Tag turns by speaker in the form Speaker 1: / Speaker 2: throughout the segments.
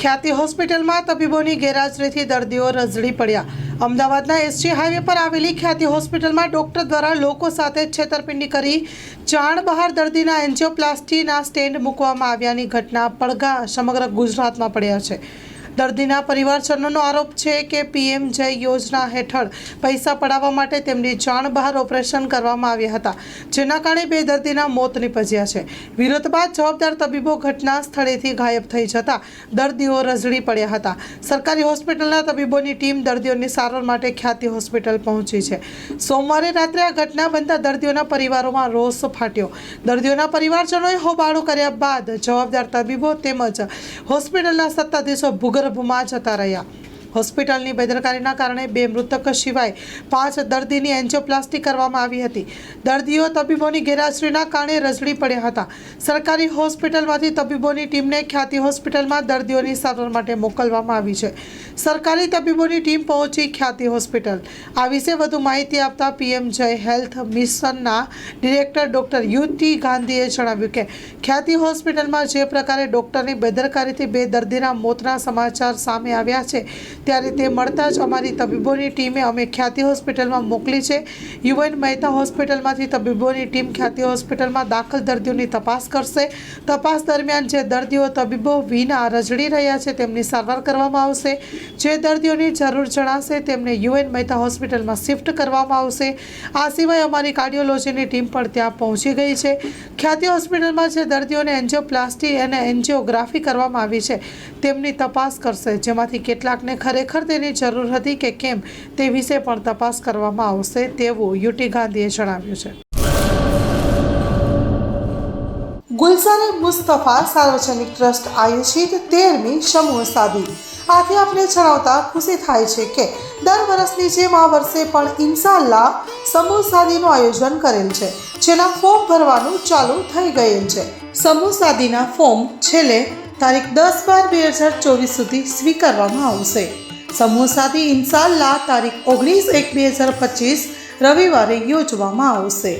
Speaker 1: ખ્યાતિ હોસ્પિટલમાં તબીબોની ગેરહાજરીથી દર્દીઓ રઝળી પડ્યા. અમદાવાદના એસજી હાઈવે પર આવેલી ખ્યાતિ હોસ્પિટલમાં ડોક્ટર દ્વારા લોકો સાથે છેતરપિંડી કરી જાણ બહાર દર્દીના એન્જિયોપ્લાસ્ટીના સ્ટેન્ડ મૂકવામાં આવ્યાની ઘટના પડઘા સમગ્ર ગુજરાતમાં પડ્યા છે. દર્દીના પરિવારજનોનો આરોપ છે કે પીએમ જય યોજના હેઠળ પૈસા પડાવવા માટે તેમની જાણ બહાર ઓપરેશન કરવામાં આવ્યા હતા, જેના કારણે બે દર્દીના મોત નીપજ્યા છે. વિરોધ બાદ જવાબદાર તબીબો ઘટના સ્થળેથી ગાયબ થઈ જતા દર્દીઓ રઝળી પડ્યા હતા. સરકારી હોસ્પિટલના તબીબોની ટીમ દર્દીઓની સારવાર માટે ખ્યાતિ હોસ્પિટલ પહોંચી છે. સોમવારે રાત્રે આ ઘટના બનતા દર્દીઓના પરિવારોમાં રોષ ફાટ્યો. દર્દીઓના પરિવારજનોએ હોબાળો કર્યા બાદ જવાબદાર તબીબો તેમજ હોસ્પિટલના સત્તાધીશો ભૂગર્ભમાં જતા રહ્યા. હોસ્પિટલની બેદરકારીના કારણે બે મૃતક સિવાય પાંચ દર્દીની એન્જિયોપ્લાસ્ટી કરવામાં આવી હતી. દર્દીઓ તબીબોની ગેરહાજરીના કારણે રઝળી પડ્યા હતા. સરકારી હોસ્પિટલમાંથી તબીબોની ટીમને ખ્યાતિ હોસ્પિટલમાં દર્દીઓની સારવાર માટે મોકલવામાં આવી છે. સરકારી તબીબોની ટીમ પહોંચી ખ્યાતિ હોસ્પિટલ. આ વિશે વધુ માહિતી આપતા પીએમ જય હેલ્થ મિશનના ડિરેક્ટર ડૉક્ટર યુ ગાંધીએ જણાવ્યું કે, ખ્યાતિ હોસ્પિટલમાં જે પ્રકારે ડૉક્ટરની બેદરકારીથી બે દર્દીના મોતના સમાચાર સામે આવ્યા છે ત્યારે તે મળતા જ અમારી તબીબોની ટીમે અમે ખ્યાતિ હોસ્પિટલમાં મોકલી છે. યુએન મહેતા હોસ્પિટલમાંથી તબીબોની ટીમ ખ્યાતિ હોસ્પિટલમાં દાખલ દર્દીઓની તપાસ કરશે. તપાસ દરમિયાન જે દર્દીઓ તબીબો વિના રજડી રહ્યા છે તેમની સારવાર કરવામાં આવશે. જે દર્દીઓની જરૂર જણાશે તેમને યુએન મહેતા હોસ્પિટલમાં શિફ્ટ કરવામાં આવશે. આ સિવાય અમારી કાર્ડિયોલોજીની ટીમ પણ ત્યાં પહોંચી ગઈ છે. ખ્યાતિ હોસ્પિટલમાં જે દર્દીઓને એન્જિયોપ્લાસ્ટી અને એન્જિયોગ્રાફી કરવામાં આવી છે તેમની તપાસ કરશે, જેમાંથી કેટલાકને ખરેખર તેની જરૂર હતી કે કેમ તે વિશે પણ તપાસ કરવામાં આવશે તેવું યુટી ગાંધીએ જણાવ્યું છે. ગુલઝારે મુસ્તફા સાર્વજનિક ટ્રસ્ટ આયોજિત તેરમી સમૂહ સાદી. આથી આપણે જણાવતા ખુશી થાય છે કે દર વર્ષની જેમ આ વર્ષે પણ ઇન્શાલ્લાહ સમૂહ સાદીનું આયોજન કરેલ છે, જેના ફોર્મ ભરવાનું ચાલુ થઈ ગયેલ છે. સમૂહ સાદીના ફોર્મ છેલ્લે તારીખ દસ બાર બે હજાર ચોવીસ સુધી સ્વીકારવામાં આવશે. સમૂહ સાથે ઇન્શાલ્લા તારીખ ઓગણીસ એક બે હજાર પચીસ રવિવારે યોજવામાં આવશે.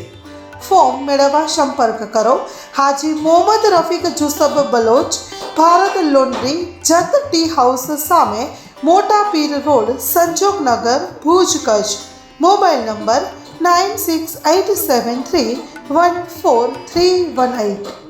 Speaker 1: ફોર્મ મેળવવા સંપર્ક કરો. Haji Mohammad Rafiq Jusab Baloch, Bharat laundry, Jat tea house સામે Mota Pir road Sanjognagar Bhuj Kutch. Mobile number nine six eight seven three one four three one eight